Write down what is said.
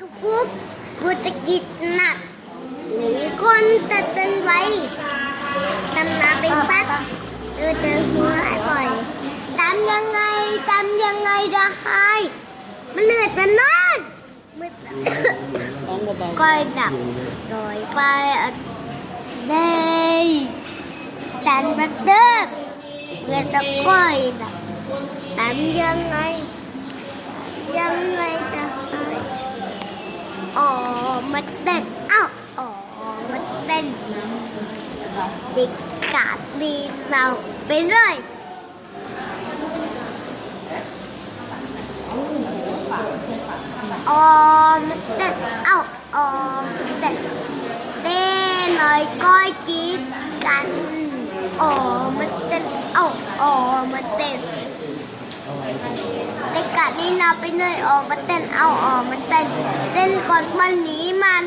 cúp của tịch Việt Nam Lý con tật tân vây Tâm là bên ờ. phát. Từ từ mua lại rồi Tam dân ngay, tam dân ngay ra hai. Mình lừa tân lên Coi đập rồi bay ở đây. Tàn bắt đớp. Người ta coi đập Tam dân ngay. อ๋อมาเต้นเอ้าอ๋อมาเต้นเด็กกาดดีเราไปเลยอ๋อมาเต้นเอ้าอ๋อมาเต้นเต้นหน่อยก้อยกีดกันอ๋อมาเต้นเอ้าอ๋อมาเต้นเด็กกะนี่นาไปเนื่อยออกมาเต้นเอาออกมาเต้นเต้นก่อน วันนี้มัน